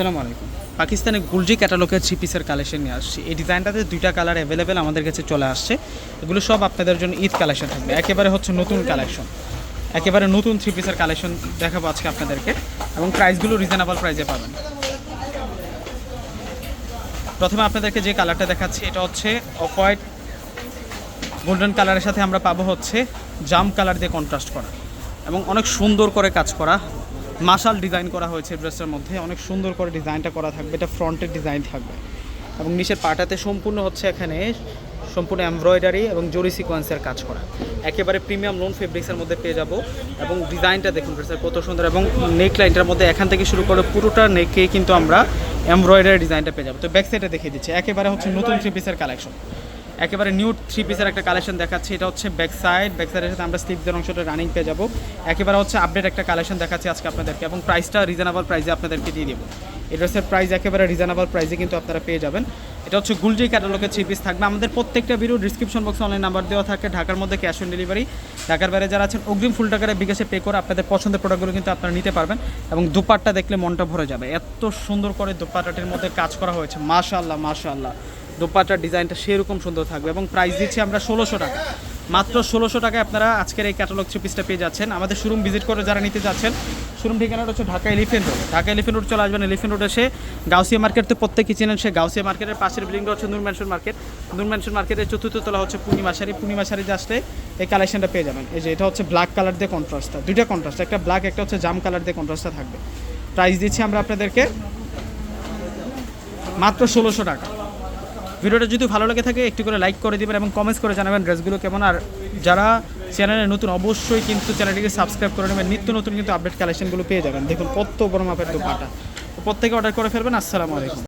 আলাইকুম। পাকিস্তানে গুলজি ক্যাটালগের থ্রি পিসের কালেকশন নিয়ে আসছি। এই ডিজাইনটাতে দুইটা কালার অ্যাভেলেবেল আমাদের কাছে চলে আসছে। এগুলো সব আপনাদের জন্য ঈদ কালেকশন থাকবে। একেবারে হচ্ছে নতুন কালেকশন একেবারে নতুন থ্রি পিসের কালেকশন দেখাবো আজকে আপনাদেরকে। এবং প্রাইসগুলো রিজনেবল প্রাইসে পাবেন। প্রথমে আপনাদেরকে যে কালারটা দেখাচ্ছি, এটা হচ্ছে অফ হোয়াইট গোল্ডেন কালারের সাথে আমরা পাবো হচ্ছে জাম কালার দিয়ে কন্ট্রাস্ট করা। এবং অনেক সুন্দর করে কাজ করা। মাশাল ডিজাইন করা হয়েছে ড্রেসটার মধ্যে। অনেক সুন্দর করে ডিজাইনটা করা থাকবে। এটা ফ্রন্টের ডিজাইন থাকবে। এবং নিচের পাটাতে সম্পূর্ণ হচ্ছে এখানে সম্পূর্ণ এমব্রয়ডারি এবং জরি সিকোয়েন্সের কাজ করা। একেবারে প্রিমিয়াম লোন ফেব্রিক্সের মধ্যে পেয়ে যাব। এবং ডিজাইনটা দেখুন ড্রেসের কত সুন্দর। এবং নেক লাইনটার মধ্যে এখান থেকে শুরু করে পুরোটা নেকে কিন্তু আমরা এমব্রয়ডারি ডিজাইনটা পেয়ে যাব। তো ব্যাক সাইডে দেখিয়ে দিচ্ছি। একেবারে হচ্ছে নতুন থ্রি পিসের কালেকশন একেবারে নিউ থ্রি পিসের একটা কালেকশন দেখাচ্ছি। এটা হচ্ছে ব্যাক সাইড ব্যাক সাইডের সাথে আমরা স্লিপদের অংশটা রানিং পেয়ে যাব। একেবারে হচ্ছে আপডেট একটা কালেকশন দেখাচ্ছি আজকে আপনাদেরকে। এবং প্রাইসটা রিজনেবল প্রাইসে আপনাদেরকে দিয়ে দেবো। এই ড্রেসের প্রাইস একেবারে রিজনেবল প্রাইসে কিন্তু আপনারা পেয়ে যাবেন। এটা হচ্ছে গুলজি ক্যাটালগের থ্রি পিস থাকবে। আমাদের প্রত্যেকটা ভিডিও ডিসক্রিপশন বক্সে অনলাইন নাম্বার দেওয়া থাকে। ঢাকার মধ্যে ক্যাশ অন ডেলিভারি ঢাকার বাইরে যারা আছেন, অগ্রিম ফুল টাকারে বিকাশে পে করে আপনাদের পছন্দের প্রোডাক্টগুলো কিন্তু আপনারা নিতে পারবেন। এবং দুপাট্টা দেখলে মনটা ভরে যাবে। এত সুন্দর করে দুপাট্টাটির মধ্যে কাজ করা হয়েছে। মাশাআল্লাহ মাশাআল্লাহ। দোপাটার ডিজাইনটা সেরকম সুন্দর থাকবে এবং প্রাইস দিচ্ছি আমরা ষোলোশো টাকা। মাত্র ষোলোশো টাকায় আপনারা আজকের এই ক্যাটালগ থ্রি পিসটা পেয়ে যাচ্ছেন। আমাদের শোরুম ভিজিট করে যারা নিতে যাচ্ছেন শোরুম ঠিকানাটা হচ্ছে Dhaka elephant road Dhaka elephant road চলে আসবেন এলিফেন্ট রোড এসে গাউসিয়া মার্কেট তো প্রত্যেকে চেনেন সে গাউসিয়া মার্কেটের পাশের বিল্ডিংটা হচ্ছে Noor mansion market Noor mansion মার্কেটের চতুর্থ তলা হচ্ছে পূর্ণিমাশারি পূর্ণিমাশারিতে আসলে এই কালেকশনটা পেয়ে যাবেন। এই যে এটা হচ্ছে ব্ল্যাক কালার দিয়ে কন্ট্রাস্টটা দুইটা কন্ট্রাস্ট একটা ব্ল্যাক একটা হচ্ছে জাম কালার দিয়ে কন্ট্রাস্টটা থাকবে। প্রাইস দিচ্ছি আমরা আপনাদেরকে মাত্র ষোলোশো টাকা। ভিডিওটা যদি ভালো লাগে থাকে, একটু করে লাইক করে দেবেন এবং কমেন্টস করে জানাবেন ড্রেসগুলো কেমন। আর যারা চ্যানেলে নতুন, অবশ্যই কিন্তু চ্যানেলটিকে সাবস্ক্রাইব করে নেবেন। নিত্য নতুন কিন্তু আপডেট কালেকশনগুলো পেয়ে যাবেন। দেখুন কত বড় মাপের দোকানটা প্রত্যেকে অর্ডার করে ফেলবেন। আসসালামু আলাইকুম।